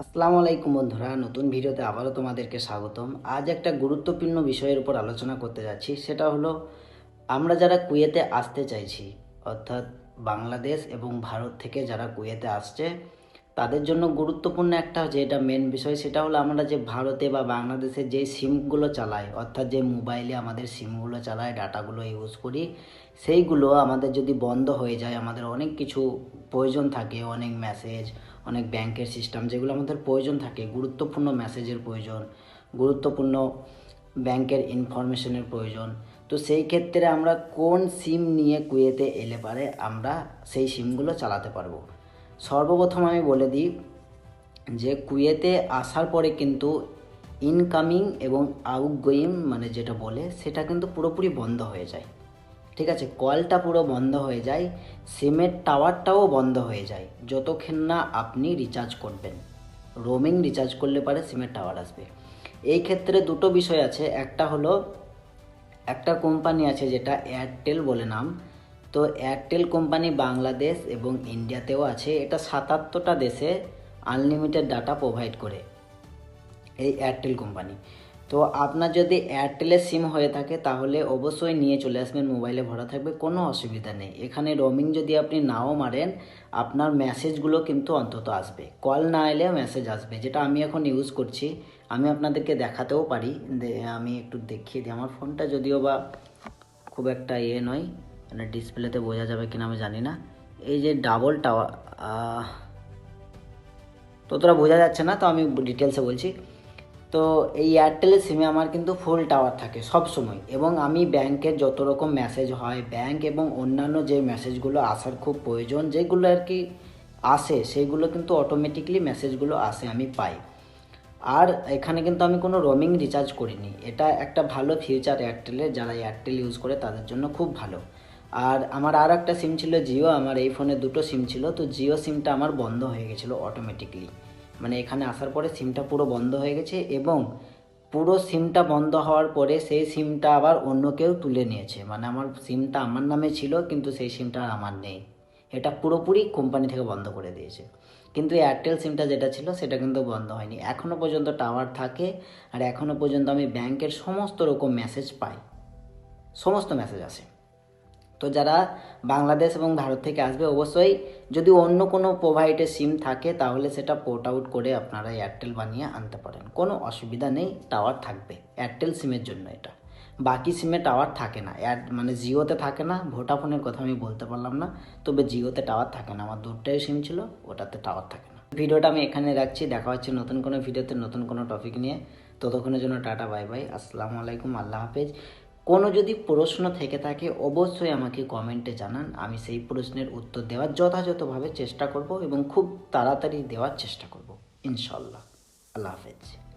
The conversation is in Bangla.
আসসালামু আলাইকুম বন্ধুরা, নতুন ভিডিওতে আবারও তোমাদেরকে স্বাগতম। আজ একটা গুরুত্বপূর্ণ বিষয়ের উপর আলোচনা করতে যাচ্ছি, সেটা হলো আমরা যারা কুয়েতে আসতে চাইছি, অর্থাৎ বাংলাদেশ এবং ভারত থেকে যারা কুয়েতে আসছে তাদের জন্য গুরুত্বপূর্ণ একটা যেটা মেন বিষয়, সেটা হলো আমরা যে ভারতে বা বাংলাদেশে যে সিমগুলো চালাই, অর্থাৎ যে মোবাইলে আমাদের সিমগুলো চালায় ডাটাগুলো ইউজ করি, সেইগুলো আমাদের যদি বন্ধ হয়ে যায়, আমাদের অনেক কিছু প্রয়োজন থাকে, অনেক মেসেজ অনেক ব্যাংকের সিস্টেম যেগুলো আমাদের প্রয়োজন থাকে, গুরুত্বপূর্ণ মেসেজের প্রয়োজন, গুরুত্বপূর্ণ ব্যাংকের ইনফরমেশনের প্রয়োজন। তো সেই ক্ষেত্রে আমরা কোন সিম নিয়ে কুয়েতে এলে পারে আমরা সেই সিমগুলো চালাতে পারব। সর্বপ্রথম আমি বলে দিই যে কুয়েতে আসার পরে কিন্তু ইনকামিং এবং আউটগোয়িং মানে যেটা বলে, সেটা কিন্তু পুরোপুরি বন্ধ হয়ে যায়। ঠিক আছে? কলটা পুরো বন্ধ হয়ে যায় সিমের টাওয়ারটাও বন্ধ হয়ে যায়, যতক্ষণ না আপনি রিচার্জ করবেন। রোমিং রিচার্জ করলে পারে সিমের টাওয়ার আসবে। এই ক্ষেত্রে দুটো বিষয় আছে। একটা হলো, একটা কোম্পানি আছে যেটা এয়ারটেল বলে নাম। তো এয়ারটেল কোম্পানি বাংলাদেশ এবং ইন্ডিয়াতেও আছে। এটা সাতাত্তরটা দেশে আনলিমিটেড ডাটা প্রোভাইড করে এই এয়ারটেল কোম্পানি। তো আপনার যদি এয়ারটেলের সিম হয়ে থাকে, তাহলে অবশ্যই নিয়ে চলে আসবেন মোবাইলে ভরা থাকবে, কোনো অসুবিধা নেই। এখানে রোমিং যদি আপনি নাও মারেন, আপনার মেসেজগুলো কিন্তু অন্তত আসবে। কল না এলে মেসেজ আসবে, যেটা আমি এখন ইউজ করছি। আমি আপনাদেরকে দেখাতেও পারি। আমি একটু দেখিয়ে দিই। আমার ফোনটা যদিও বা খুব একটা ইয়ে নয়। মানে ডিসপ্লেতে বোঝা যাবে কিনা আমি জানি না। এই যে ডাবল টাওয়ার ততটা বোঝা যাচ্ছে না, তো আমি ডিটেলসে বলছি। তো এই এয়ারটেলের সিমে আমার কিন্তু ফুল টাওয়ার থাকে সব সময় এবং আমি ব্যাংকের যত রকম মেসেজ হয় ব্যাংক এবং অন্যান্য যে মেসেজগুলো আসার খুব প্রয়োজন, যেগুলো আর কি আসে সেইগুলো কিন্তু অটোমেটিকলি মেসেজগুলো আসে, আমি পাই। আর এখানে কিন্তু আমি কোনো রোমিং রিচার্জ করিনি। এটা একটা ভালো ফিউচার এয়ারটেলের যারা এয়ারটেল ইউজ করে, তাদের জন্য খুব ভালো। আর আমার আর একটা সিম ছিল জিও আমার এই ফোনে দুটো সিম ছিল, তো জিও সিমটা আমার বন্ধ হয়ে গেছিল অটোমেটিকলি মানে এখানে আসার পরে সিমটা পুরো বন্ধ হয়ে গেছে এবং পুরো সিমটা বন্ধ হওয়ার পরে সেই সিমটা আবার অন্য কেউ তুলে নিয়েছে। মানে আমার সিমটা আমার নামে ছিল, কিন্তু সেই সিমটা আর আমার নেই। এটা পুরোপুরি কোম্পানি থেকে বন্ধ করে দিয়েছে। কিন্তু এয়ারটেল সিমটা যেটা ছিল, সেটা কিন্তু বন্ধ হয়নি। এখনও পর্যন্ত টাওয়ার থাকে আর এখনও পর্যন্ত আমি ব্যাংকের সমস্ত রকম মেসেজ পাই। সমস্ত মেসেজ আসে। তো যারা বাংলাদেশ এবং ভারত থেকে আসবে, অবশ্যই যদি অন্য কোনো প্রোভাইডের সিম থাকে, তাহলে সেটা পোর্ট আউট করে আপনারা এয়ারটেল বানিয়ে আনতে পারেন। কোনো অসুবিধা নেই টাওয়ার থাকবে। এয়ারটেল সিমের জন্য এটা। বাকি সিমে টাওয়ার থাকে না। এয়ার মানে জিওতে থাকে না। ভোটাফোনের কথা আমি বলতে পারলাম না। তবে জিওতে টাওয়ার থাকে না। আমার দুটাই সিম ছিল, ওটাতে টাওয়ার থাকে না। ভিডিওটা আমি এখানে রাখছি। দেখা হচ্ছে নতুন কোনো ভিডিওতে নতুন কোনো টপিক নিয়ে। ততক্ষণের জন্য টাটা বাই বাই আসসালামু আলাইকুম। আল্লাহ হাফেজ। কোনো যদি প্রশ্ন থেকে থাকে, অবশ্যই আমাকে কমেন্টে জানান। আমি সেই প্রশ্নের উত্তর দেওয়ার যথাযথভাবে চেষ্টা করব এবং খুব তাড়াতাড়ি দেওয়ার চেষ্টা করব। ইনশাল্লাহ আল্লাহ হাফেজ।